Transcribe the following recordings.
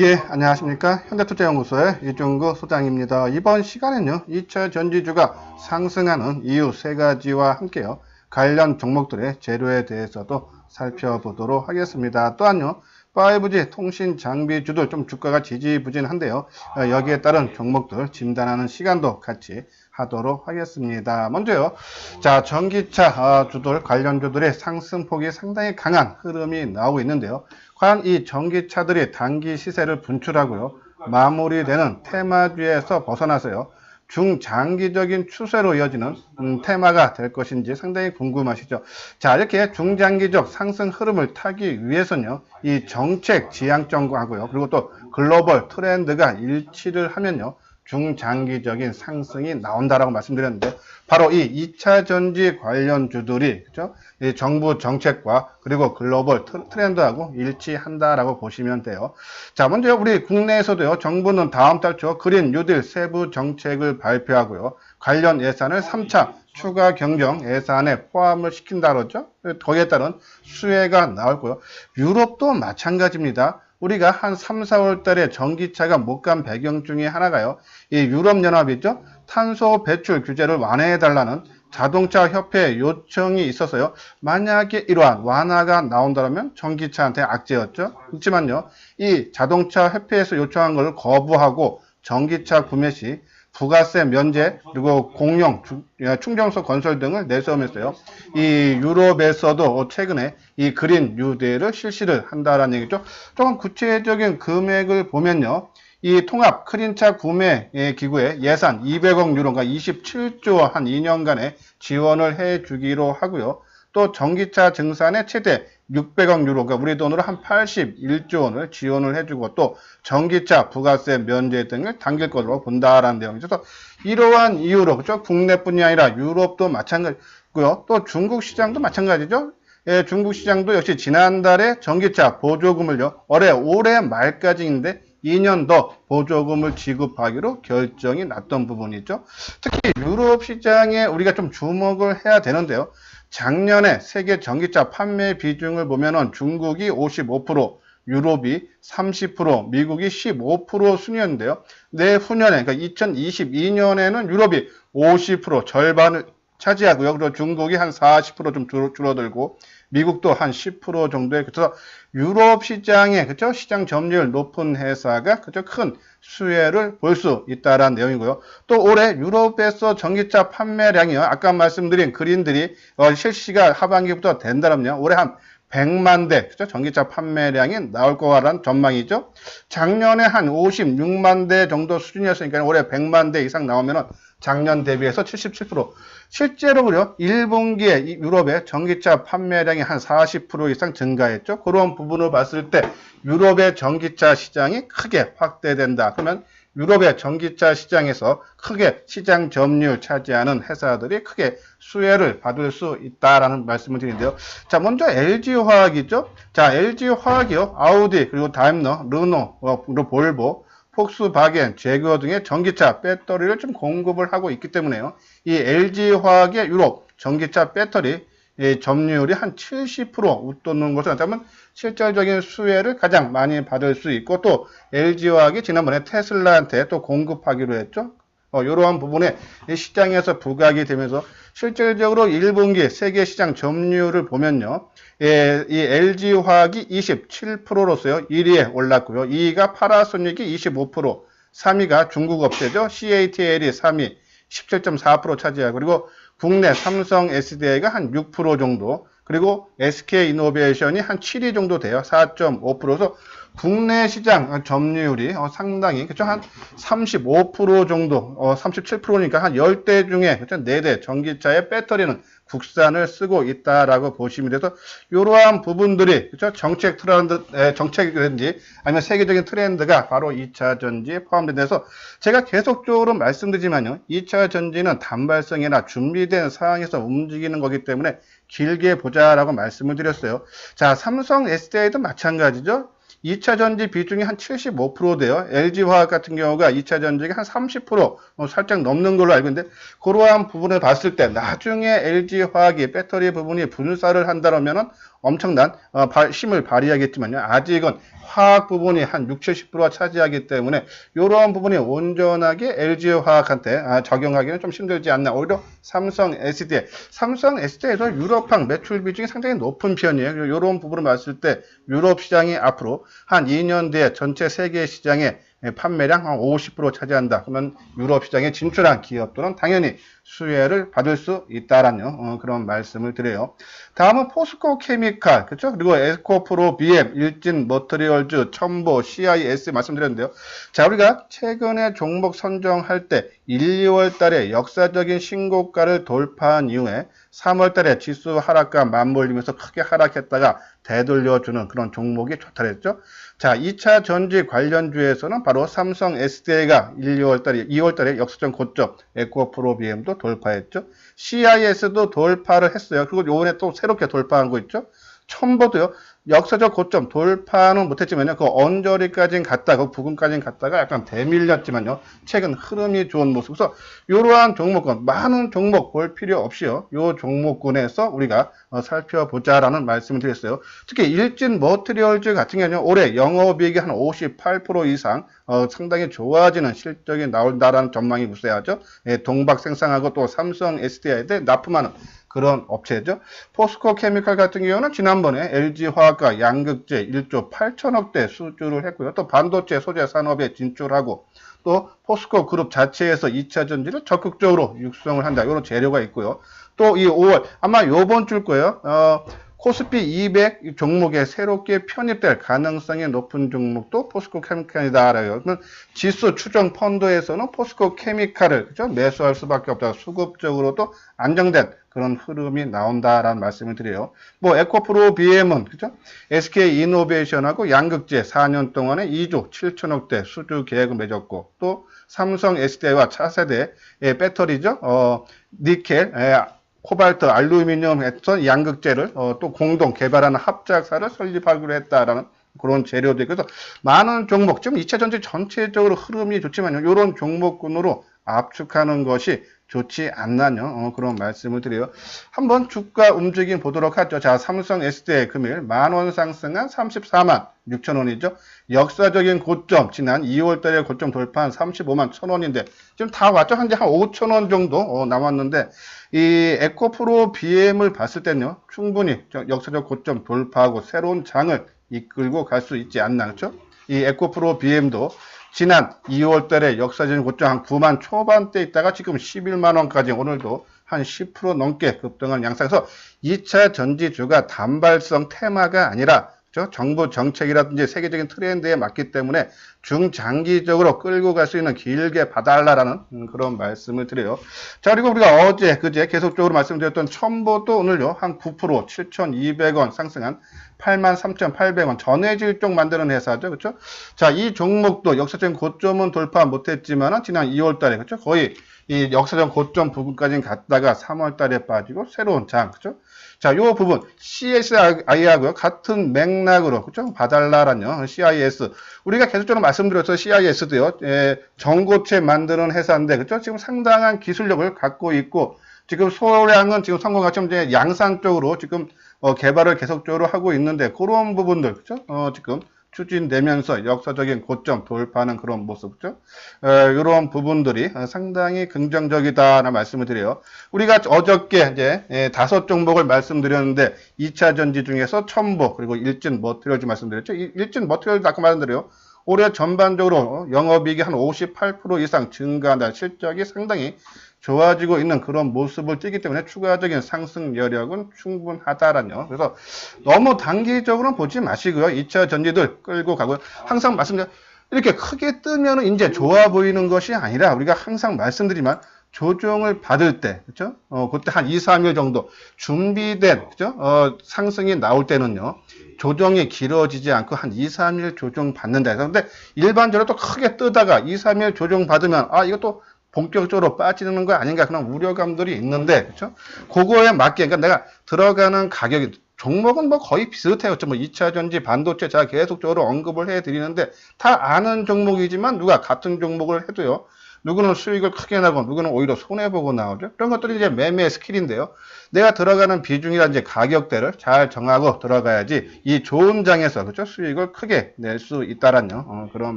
예, 안녕하십니까. 현대투자연구소의 이종구 소장입니다. 이번 시간에는요, 2차 전지주가 상승하는 이유 세 가지와 함께요, 관련 종목들의 재료에 대해서도 살펴보도록 하겠습니다. 또한요, 5G 통신 장비주들 좀 주가가 지지부진한데요. 어, 여기에 따른 종목들 진단하는 시간도 같이 하도록 하겠습니다. 먼저요. 자, 전기차 어, 주들 관련주들의 상승폭이 상당히 강한 흐름이 나오고 있는데요. 과연 이 전기차들이 단기 시세를 분출하고요. 마무리되는 테마주에서 벗어나서요. 중장기적인 추세로 이어지는 음, 테마가 될 것인지 상당히 궁금하시죠. 자, 이렇게 중장기적 상승 흐름을 타기 위해서는요, 이 정책 지향점하고요, 그리고 또 글로벌 트렌드가 일치를 하면요, 중장기적인 상승이 나온다라고 말씀드렸는데 바로 이 2차 전지 관련 주들이 그죠? 이 정부 정책과 그리고 글로벌 트- 트렌드하고 일치한다라고 보시면 돼요. 자, 먼저 우리 국내에서도요. 정부는 다음 달 초 그린 뉴딜 세부 정책을 발표하고요. 관련 예산을 3차 추가 경정 예산에 포함을 시킨다 그러죠. 거기에 따른 수혜가 나올 거고요. 유럽도 마찬가지입니다. 우리가 한 3, 4월 달에 전기차가 못 간 배경 중에 하나가요. 이 유럽연합이죠. 탄소 배출 규제를 완화해 달라는 자동차 협회 요청이 있어서요. 만약에 이러한 완화가 나온다면 전기차한테 악재였죠. 그렇지만요. 이 자동차 협회에서 요청한 걸 거부하고 전기차 구매 시 부가세 면제 그리고 공용 주- 예, 충전소 건설 등을 내세우면서요. 이 유럽에서도 최근에 이 그린 뉴딜을 실시를 한다라는 얘기죠. 조금 구체적인 금액을 보면요. 이 통합 크린차 구매 예, 기구에 예산 200억 유로가 27조 한 2년간의 지원을 해 주기로 하고요. 또 전기차 증산에 최대 600억 유로가 우리 돈으로 한 81조 원을 지원을 해주고 또 전기차 부가세 면제 등을 당길 것으로 본다라는 내용이죠. 그래서 이러한 이유로 그렇죠. 국내뿐이 아니라 유럽도 마찬가지고요. 또 중국 시장도 마찬가지죠. 예, 중국 시장도 역시 지난달에 전기차 보조금을요. 올해 올해 말까지인데 2년 더 보조금을 지급하기로 결정이 났던 부분이죠. 특히 유럽 시장에 우리가 좀 주목을 해야 되는데요. 작년에 세계 전기차 판매 비중을 보면은 중국이 55%, 유럽이 30%, 미국이 15% 순이었는데요. 내후년에, 그러니까 2022년에는 유럽이 50% 절반을 차지하고요. 그리고 중국이 한 40%좀 줄어들고, 미국도 한 10% 정도의, 그래서 유럽 시장에, 그죠? 시장 점유율 높은 회사가, 그죠? 큰 수혜를 볼 수 있다라는 내용이고요. 또 올해 유럽에서 전기차 판매량이요. 아까 말씀드린 그린들이 어, 실시가 하반기부터 된다면요. 올해 한 100만 대, 그죠? 전기차 판매량이 나올 거라는 전망이죠. 작년에 한 56만 대 정도 수준이었으니까 올해 100만 대 이상 나오면은 작년 대비해서 77%. 실제로 그요 1분기에 이 유럽의 전기차 판매량이 한 40% 이상 증가했죠. 그런 부분을 봤을 때 유럽의 전기차 시장이 크게 확대된다. 그러면 유럽의 전기차 시장에서 크게 시장 점유율 차지하는 회사들이 크게 수혜를 받을 수 있다라는 말씀을 드리는데요. 자, 먼저 LG화학이죠. 자, LG화학이요. 아우디, 그리고 다임러, 르노, 어, 볼보, 폭스바겐, 제거 등의 전기차 배터리를 좀 공급을 하고 있기 때문에요. 이 LG화학의 유럽 전기차 배터리 이 점유율이 한 70% 웃도는 것을 나타내면 실질적인 수혜를 가장 많이 받을 수 있고 또 LG화학이 지난번에 테슬라한테 또 공급하기로 했죠. 어, 이러한 부분에 이 시장에서 부각이 되면서 실질적으로 1분기 세계 시장 점유율을 보면요. 예, 이 LG화학이 27%로서요. 1위에 올랐고요. 2위가 파라소닉이 25%, 3위가 중국 업체죠. CATL이 3위, 17.4% 차지하고 그리고 국내 삼성 SDI가 한 6% 정도, 그리고 SK 이노베이션이 한 7위 정도 돼요. 4.5%서 국내 시장 점유율이 어, 상당히 그렇죠 한35% 정도, 어, 37%니까 한 10대 중에 그렇죠 4대 전기차의 배터리는 국산을 쓰고 있다라고 보시면 돼서 이러한 부분들이 그렇죠 정책 트렌드, 에, 정책이든지 아니면 세계적인 트렌드가 바로 2차 전지에 포함돼서 제가 계속적으로 말씀드리지만요 2차 전지는 단발성이나 준비된 상황에서 움직이는 거기 때문에 길게 보자라고 말씀을 드렸어요. 자 삼성 SDI도 마찬가지죠. 2차 전지 비중이 한 75% 돼요. LG화학 같은 경우가 2차 전지가 한 30% 어, 살짝 넘는 걸로 알고 있는데 그러한 부분을 봤을 때 나중에 LG화학이 배터리 부분이 분사를 한다면은 엄청난 어, 발- 힘을 발휘하겠지만요. 아직은 화학 부분이 한 60, 70%가 차지하기 때문에 이런 부분이 온전하게 LG 화학한테 아, 적용하기는 좀 힘들지 않나. 오히려 삼성 SDI, 삼성 SDI에서 유럽항 매출 비중이 상당히 높은 편이에요. 이런 부분을 봤을 때 유럽 시장이 앞으로 한 2년 뒤에 전체 세계 시장의 판매량 한 50% 차지한다. 그러면 유럽 시장에 진출한 기업들은 당연히 수혜를 받을 수 있다라는 어, 그런 말씀을 드려요. 다음은 포스코 케미칼, 그렇죠? 그리고 에코프로 BM, 일진 머터리얼즈, 첨보, CIS 말씀드렸는데요. 자, 우리가 최근에 종목 선정할 때 1, 2월 달에 역사적인 신고가를 돌파한 이후에 3월 달에 지수 하락과 맞물리면서 크게 하락했다가 되돌려주는 그런 종목이 좋다 그랬죠. 자, 2차 전지 관련주에서는 바로 삼성 SDI가 1, 2월 달에, 2월 달에 역사적 고점, 에코프로 BM도 돌파했죠. CIS도 돌파를 했어요. 그리고 요번에 또 새롭게 돌파한 거 있죠. 첨보도요. 역사적 고점 돌파는 못했지만요. 그 언저리까지는 갔다, 그 부근까지는 갔다가 약간 대밀렸지만요. 최근 흐름이 좋은 모습. 그래서 이러한 종목군, 많은 종목 볼 필요 없이요. 요 종목군에서 우리가 어, 살펴보자라는 말씀을 드렸어요. 특히 일진 머트리얼즈 같은 경우는 올해 영업이익이 한 58% 이상 어, 상당히 좋아지는 실적이 나온다라는 전망이 우세하죠. 예, 동박 생산하고 또 삼성 SDI에 납품하는 그런 업체죠. 포스코 케미칼 같은 경우는 지난번에 LG 화학과 양극재 1조 8천억대 수주를 했고요. 또 반도체 소재 산업에 진출하고 또 포스코 그룹 자체에서 2차 전지를 적극적으로 육성을 한다. 이런 재료가 있고요. 또 이 5월 아마 요번 줄 거예요. 어, 코스피 200 종목에 새롭게 편입될 가능성이 높은 종목도 포스코 케미칼이다라요. 그러면 지수 추정 펀드에서는 포스코 케미칼을 그죠? 매수할 수밖에 없다. 수급적으로도 안정된 그런 흐름이 나온다라는 말씀을 드려요. 뭐 에코프로 BM은 그죠? SK 이노베이션하고 양극재 4년 동안에 2조 7천억대 수주 계획을 맺었고 또 삼성 SDI와 차세대 의 배터리죠. 어, 니켈, 에, 코발트, 알루미늄에서 양극재를 어, 또 공동 개발하는 합작사를 설립하기로 했다라는 그런 있고 그래서 많은 종목 지금 2차 전지 전체적으로 흐름이 좋지만요. 이런 종목군으로 압축하는 것이 좋지 않나요? 어, 그런 말씀을 드려요. 한번 주가 움직임 보도록 하죠. 자, 삼성 SDI 금일 만원 상승한 34만 6천 원이죠. 역사적인 고점, 지난 2월 달에 고점 돌파한 35만 1천 원인데, 지금 다 왔죠? 한지 한 5천 원 정도 어, 남았는데, 이 에코프로 BM을 봤을 때는요, 충분히 역사적 고점 돌파하고 새로운 장을 이끌고 갈 수 있지 않나, 그렇죠? 이 에코프로 BM도 지난 2월 달에 역사적인 고점 한 9만 초반대 있다가 지금 11만 원까지 오늘도 한 10% 넘게 급등한 양상에서 2차 전지주가 단발성 테마가 아니라 그렇죠? 정부 정책이라든지 세계적인 트렌드에 맞기 때문에 중장기적으로 끌고 갈 수 있는 길게 봐달라라는 그런 말씀을 드려요. 자, 그리고 우리가 어제, 그제 계속적으로 말씀드렸던 첨보도 오늘요, 한 9% 7,200원 상승한 83,800원 전해질 쪽 만드는 회사죠. 그렇죠? 자, 이 종목도 역사적인 고점은 돌파 못했지만 지난 2월 달에 그렇죠? 거의 이 역사적 고점 부분까지 갔다가 3월 달에 빠지고 새로운 장, 그렇죠? 자, 요 부분 CSI하고요 같은 맥락으로 그렇죠? 봐달라라요 CIS 우리가 계속적으로 말씀드렸죠 CIS도요 예, 전고체 만드는 회사인데 그렇죠? 지금 상당한 기술력을 갖고 있고 지금 소량은 지금 성공같이 이제 양산 쪽으로 지금 어, 개발을 계속적으로 하고 있는데 그런 부분들 그렇죠? 어, 지금 추진되면서 역사적인 고점 돌파하는 그런 모습죠. 이런 부분들이 상당히 긍정적이다라는 말씀을 드려요. 우리가 어저께 이제 예, 다섯 종목을 말씀드렸는데 2차 전지 중에서 첨보 그리고 일진 머티리얼즈 말씀드렸죠. 일진 머티리얼즈 아까 말씀드려요. 올해 전반적으로 영업이익이 한 58% 이상 증가한다. 실적이 상당히 좋아지고 있는 그런 모습을 띠기 때문에 추가적인 상승 여력은 충분하다라요. 그래서 너무 단기적으로 보지 마시고요. 2차 전지들 끌고 가고요. 항상 말씀드려 이렇게 크게 뜨면은 이제 좋아 보이는 것이 아니라 우리가 항상 말씀드리지만 조정을 받을 때, 그죠? 어, 그때 한 2, 3일 정도 준비된, 그죠? 어, 상승이 나올 때는요, 조정이 길어지지 않고 한 2, 3일 조정 받는다. 근데 일반적으로 또 크게 뜨다가 2, 3일 조정 받으면, 아, 이것도 본격적으로 빠지는 거 아닌가 그런 우려감들이 있는데 그렇죠? 그거에 맞게 그러니까 내가 들어가는 가격이 종목은 뭐 거의 비슷해요. 뭐 2차 전지, 반도체 제가 계속적으로 언급을 해 드리는데 다 아는 종목이지만 누가 같은 종목을 해도요. 누구는 수익을 크게 나고 누구는 오히려 손해 보고 나오죠. 그런 것들이 이제 매매 스킬인데요. 내가 들어가는 비중이라든지 가격대를 잘 정하고 들어가야지 이 좋은 장에서 그죠 수익을 크게 낼 수 있다라는 어, 그런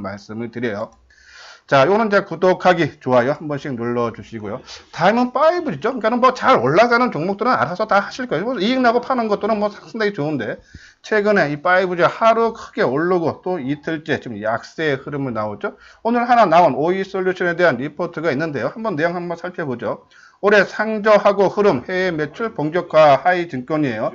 말씀을 드려요. 자, 요거는 이제 구독하기, 좋아요 한 번씩 눌러주시고요. 다이몬 5죠. 그러니까는 뭐 잘 올라가는 종목들은 알아서 다 하실 거예요. 뭐 이익 나고 파는 것들은 뭐 상당히 좋은데 최근에 이 5G 하루 크게 오르고 또 이틀째 지금 약세의 흐름을 나오죠. 오늘 하나 나온 OE 솔루션에 대한 리포트가 있는데요. 한번 내용 한번 살펴보죠. 올해 상저하고 흐름 해외 매출 본격화 하이 증권이에요.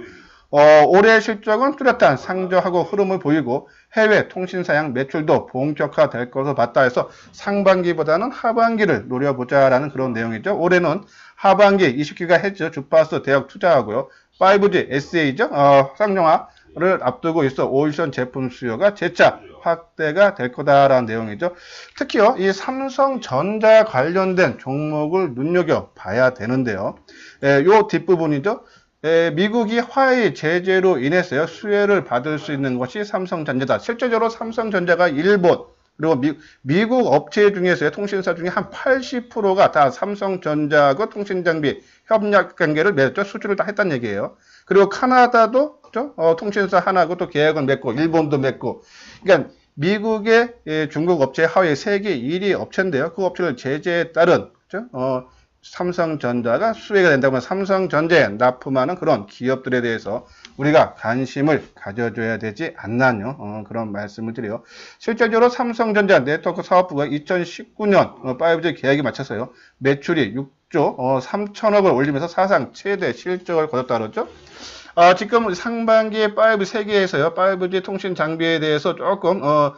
어, 올해 실적은 뚜렷한 상저하고 흐름을 보이고 해외 통신사양 매출도 본격화 될 것으로 봤다 해서 상반기보다는 하반기를 노려보자라는 그런 내용이죠. 올해는 하반기 20기가 헤즈 주파수 대역 투자하고요. 5G SA죠. 어, 쌍용화를 앞두고 있어 오일션 제품 수요가 재차 확대가 될 거다라는 내용이죠. 특히요, 이 삼성전자 관련된 종목을 눈여겨 봐야 되는데요. 예, 요 뒷부분이죠. 에, 미국이 화해 제재로 인해서요 수혜를 받을 수 있는 것이 삼성전자다. 실제적으로 삼성전자가 일본 그리고 미, 국 업체 중에서요 통신사 중에 한 80%가 다 삼성전자하고 통신장비 협력 관계를 맺었죠. 수주를 다 했다는 얘기예요. 그리고 그렇죠? 어, 통신사 하나고 또 계약을 맺고 일본도 맺고 그러니까 미국의 예, 중국 업체 하위 세계 1위 업체인데요. 그 업체를 제재에 따른 그렇죠? 어, 삼성전자가 수혜가 된다면 삼성전자에 납품하는 그런 기업들에 대해서 우리가 관심을 가져줘야 되지 않나요? 어, 그런 말씀을 드려요. 실제적으로 삼성전자 네트워크 사업부가 2019년 5G 계약에 맞춰서요. 매출이 6조 어, 3천억을 올리면서 사상 최대 실적을 거뒀다 그러죠. 어, 지금 상반기에 5G 세계에서요. 5G 통신 장비에 대해서 조금 어,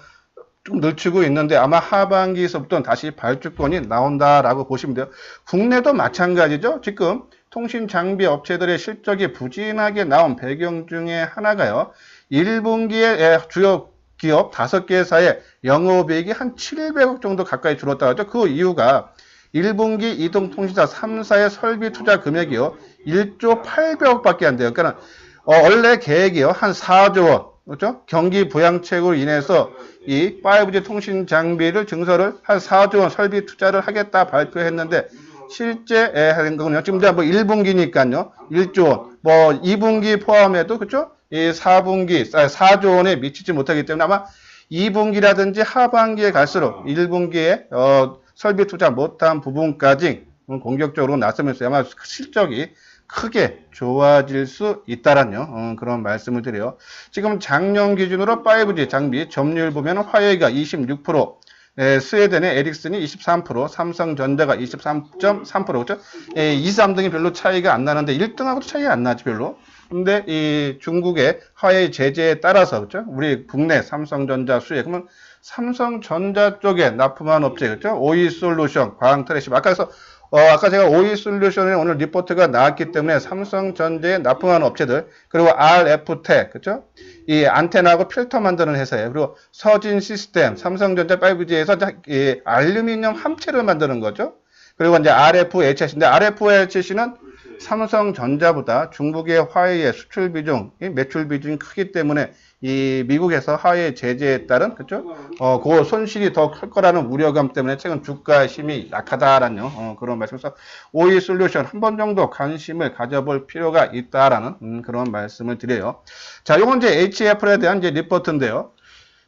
좀 늦추고 있는데 아마 하반기에서부터 다시 발주권이 나온다라고 보시면 돼요. 국내도 마찬가지죠. 지금 통신 장비 업체들의 실적이 부진하게 나온 배경 중에 하나가요. 1분기에 주요 기업 5개사의 영업이익이 한 700억 정도 가까이 줄었다 하죠. 그 이유가 1분기 이동통신사 3사의 설비 투자 금액이요. 1조 800억 밖에 안 돼요. 그러니까 어, 원래 계획이요. 한 4조 원. 그렇죠? 경기 부양책으로 인해서 이 5G 통신 장비를 증설을 한 4조 원 설비 투자를 하겠다 발표했는데 실제 하는 거는요. 지금 뭐 1분기니까요. 1조 원. 뭐 2분기 포함해도 그렇죠? 이 4분기 4조 원에 미치지 못하기 때문에 아마 2분기라든지 하반기에 갈수록 1분기에 어, 설비 투자 못한 부분까지 공격적으로 나서면서 아마 실적이 크게 좋아질 수 있다라는 어, 그런 말씀을 드려요. 지금 작년 기준으로 5G 장비 점유율 보면 화웨이가 26%, 에, 스웨덴의 에릭슨이 23%, 삼성전자가 23.3% 그렇죠? 에, 2, 3등이 별로 차이가 안 나는데 1등하고도 차이가 안 나지 별로. 근데 이 중국의 화웨이 제재에 따라서 그렇죠? 우리 국내 삼성전자 수혜 그러면 삼성전자 쪽에 납품한 업체 그렇죠? 오이 솔루션, 광 트레시 아까 그래서 어, 아까 제가 오이 솔루션에 오늘 리포트가 나왔기 때문에 삼성전자에 납품하는 업체들, 그리고 RF텍, 그죠? 이 안테나하고 필터 만드는 회사예요. 그리고 서진 시스템, 삼성전자 5G에서 이 알루미늄 함체를 만드는 거죠. 그리고 이제 RFHC인데 RFHC는 삼성전자보다 중국의 화웨이의 수출 비중, 매출 비중이 크기 때문에 이 미국에서 하해 제재에 따른 그죠? 어, 그 손실이 더 클 거라는 우려감 때문에 최근 주가 힘이 약하다라는 어, 그런 말씀에서 오이 솔루션 한 번 정도 관심을 가져볼 필요가 있다라는 음, 그런 말씀을 드려요. 자, 이건 이제 HF에 대한 이제 리포트인데요.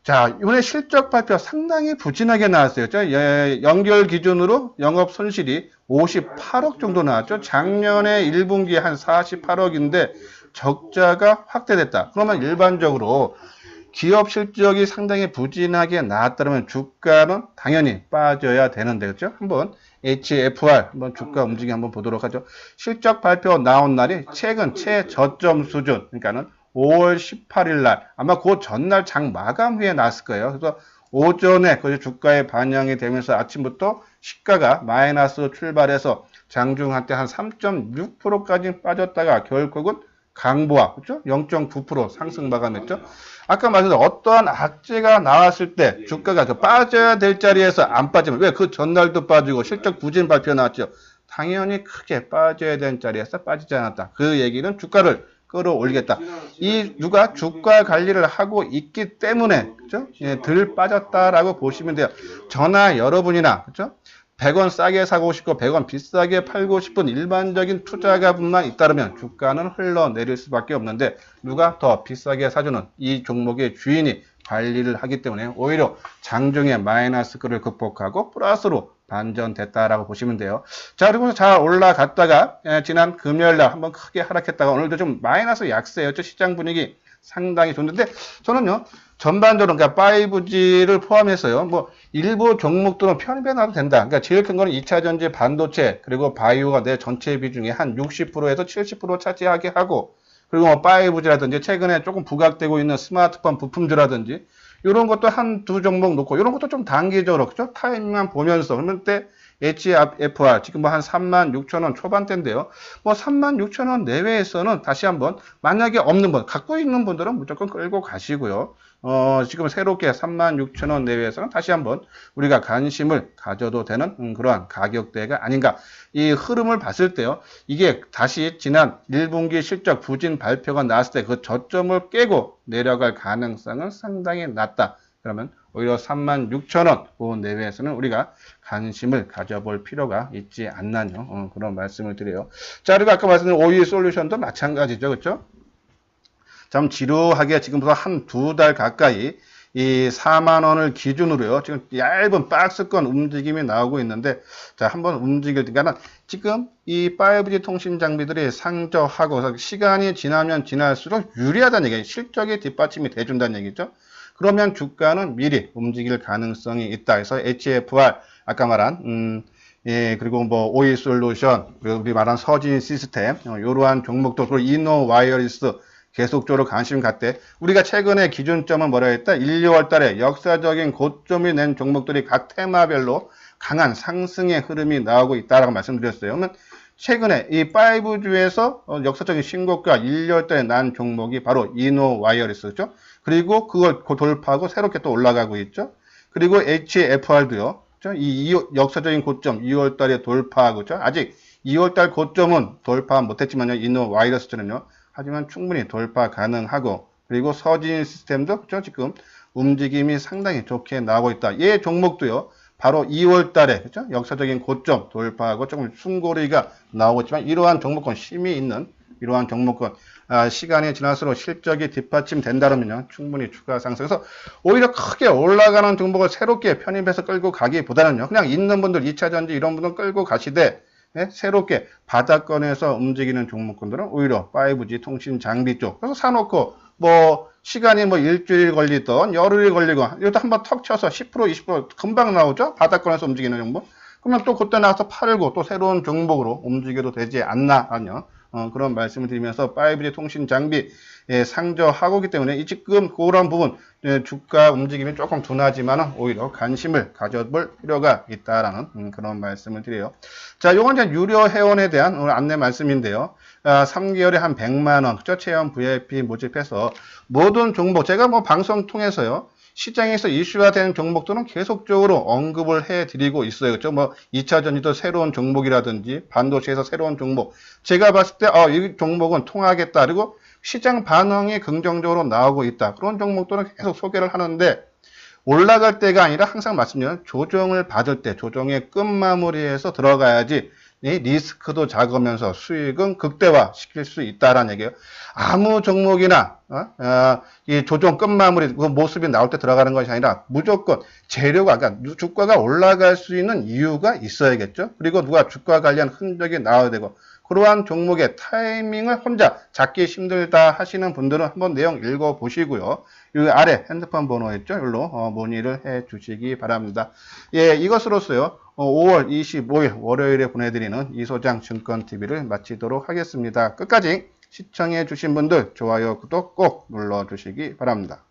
자, 이번에 실적 발표 상당히 부진하게 나왔어요. 예, 연결 기준으로 영업 손실이 58억 정도 나왔죠. 작년에 1분기에 한 48억인데 적자가 확대됐다. 그러면 일반적으로 기업 실적이 상당히 부진하게 나왔다면 주가는 당연히 빠져야 되는데 그렇죠? 한번 HFR 한번 주가 움직임 한번 보도록 하죠. 실적 발표 나온 날이 최근 최저점 수준 그러니까는 5월 18일 날 아마 그 전날 장 마감 후에 나왔을 거예요. 그래서 오전에 그 주가에 반영이 되면서 아침부터 시가가 마이너스 출발해서 장중 한때 한 3.6%까지 빠졌다가 결국은 강보와 그렇죠? 0.9% 상승 마감했죠. 아까 말씀드린 어떠한 악재가 나왔을 때 주가가 그 빠져야 될 자리에서 안 빠지면 왜 그 전날도 빠지고 실적 부진 발표 나왔죠. 당연히 크게 빠져야 되는 자리에서 빠지지 않았다. 그 얘기는 주가를 끌어올리겠다. 이 누가 주가 관리를 하고 있기 때문에 그죠? 예, 덜 빠졌다라고 보시면 돼요. 저나 여러분이나 그죠? 100원 싸게 사고 싶고 100원 비싸게 팔고 싶은 일반적인 투자가분만 잇따르면 주가는 흘러내릴 수밖에 없는데 누가 더 비싸게 사주는 이 종목의 주인이 관리를 하기 때문에 오히려 장중에 마이너스를 극복하고 플러스로 반전됐다라고 보시면 돼요. 자, 그리고 잘 올라갔다가 예, 지난 금요일 날 한번 크게 하락했다가 오늘도 좀 마이너스 약세였죠. 시장 분위기 상당히 좋은데 저는요. 전반적으로 그러니까 5G를 포함해서요. 뭐 일부 종목들은 편입해 놔도 된다. 그러니까 제일 큰 거는 2차 전지 반도체 그리고 바이오가 내 전체 비중의 한 60%에서 70% 차지하게 하고 그리고 뭐 5G라든지 최근에 조금 부각되고 있는 스마트폰 부품주라든지 이런 것도 한 두 종목 놓고 이런 것도 좀 단기적으로 그죠? 타이밍만 보면서 그러면 때 HFR 지금 뭐 한 3만 6천 원 초반대인데요. 뭐 3만 6천 원 내외에서는 다시 한번 만약에 없는 분 갖고 있는 분들은 무조건 끌고 가시고요. 어, 지금 새롭게 36,000원 내외에서는 다시 한번 우리가 관심을 가져도 되는 음, 그러한 가격대가 아닌가. 이 흐름을 봤을 때요. 이게 다시 지난 1분기 실적 부진 발표가 나왔을 때 그 저점을 깨고 내려갈 가능성은 상당히 낮다. 그러면 오히려 36,000원 그 내외에서는 우리가 관심을 가져볼 필요가 있지 않나요? 어, 그런 말씀을 드려요. 자, 그리고 아까 말씀드린 오일 솔루션도 마찬가지죠. 그렇죠? 참 지루하게 지금부터 한 두 달 가까이 이 4만 원을 기준으로요. 지금 얇은 박스권 움직임이 나오고 있는데 자, 한번 움직일 때는 지금 이 5G 통신 장비들이 상저하고 시간이 지나면 지날수록 유리하다는 얘기예요. 실적이 뒷받침이 돼 준다는 얘기죠. 그러면 주가는 미리 움직일 가능성이 있다. 그래서 HFR 아까 말한 음 예, 그리고 뭐 오일 솔루션, 그리고 우리 말한 서진 시스템, 어, 이러한 종목도 그리고 이노 와이어리스 계속적으로 관심 갖되 우리가 최근에 기준점은 뭐라 했다? 1, 2월 달에 역사적인 고점이 낸 종목들이 각 테마별로 강한 상승의 흐름이 나오고 있다라고 말씀드렸어요. 그러면 최근에 이 5주에서 어, 역사적인 신고가 1, 2월 달에 난 종목이 바로 이노 와이어리스죠. 그리고 그걸 고- 돌파하고 새롭게 또 올라가고 있죠. 그리고 HFR도요. 이, 이 역사적인 고점 2월 달에 돌파하고 있죠. 아직 2월 달 고점은 돌파 못했지만요. 이노 와이러스는요. 하지만 충분히 돌파 가능하고 그리고 서진 시스템도 그죠 지금 움직임이 상당히 좋게 나오고 있다. 얘 종목도요. 바로 2월 달에 그죠 역사적인 고점 돌파하고 조금 숨고리가 나오고 있지만 이러한 종목권 힘이 있는 이러한 종목권 아, 시간이 지날수록 실적이 뒷받침 된다면요 충분히 추가 상승해서 오히려 크게 올라가는 종목을 새롭게 편입해서 끌고 가기보다는요 그냥 있는 분들 2차 전지 이런 분들 끌고 가시되 예, 새롭게 바닥권에서 움직이는 종목군들은 오히려 5G 통신 장비 쪽. 그래서 사놓고 뭐 시간이 뭐 일주일 걸리던 열흘이 걸리고 이것도 한번 턱 쳐서 10% 20% 금방 나오죠? 바닥권에서 움직이는 종목? 그러면 또 그때 나와서 팔고 또 새로운 종목으로 움직여도 되지 않나 하냐 어, 그런 말씀을 드리면서 5G 통신 장비 예, 상저하고 있기 때문에 이 지금 그런 부분 예, 주가 움직임이 조금 둔하지만 오히려 관심을 가져볼 필요가 있다라는 음, 그런 말씀을 드려요. 자, 요건 이제 유료 회원에 대한 오늘 안내 말씀인데요. 아, 3개월에 한 100만 원, 그죠? 체험 VIP 모집해서 모든 종목 제가 뭐 방송 통해서요. 시장에서 이슈가 되는 종목들은 계속적으로 언급을 해 드리고 있어요. 그죠? 뭐 2차 전지도 새로운 종목이라든지 반도체에서 새로운 종목. 제가 봤을 때 어, 이 종목은 통하겠다. 그리고 시장 반응이 긍정적으로 나오고 있다. 그런 종목들은 계속 소개를 하는데 올라갈 때가 아니라 항상 말씀드리는 조정을 받을 때 조정의 끝마무리에서 들어가야지 이 리스크도 작으면서 수익은 극대화 시킬 수 있다라는 얘기예요. 아무 종목이나 어? 어, 이 조정 끝마무리 그 모습이 나올 때 들어가는 것이 아니라 무조건 재료가 그러니까 주가가 올라갈 수 있는 이유가 있어야겠죠. 그리고 누가 주가 관련 흔적이 나와야 되고 그러한 종목의 타이밍을 혼자 잡기 힘들다 하시는 분들은 한번 내용 읽어 보시고요. 이 아래 핸드폰 번호 있죠? 여기로 어, 문의를 해 주시기 바랍니다. 예, 이것으로서요. 어, 5월 25일 월요일에 보내드리는 이소장 증권TV를 마치도록 하겠습니다. 끝까지 시청해 주신 분들 좋아요, 구독 꼭 눌러 주시기 바랍니다.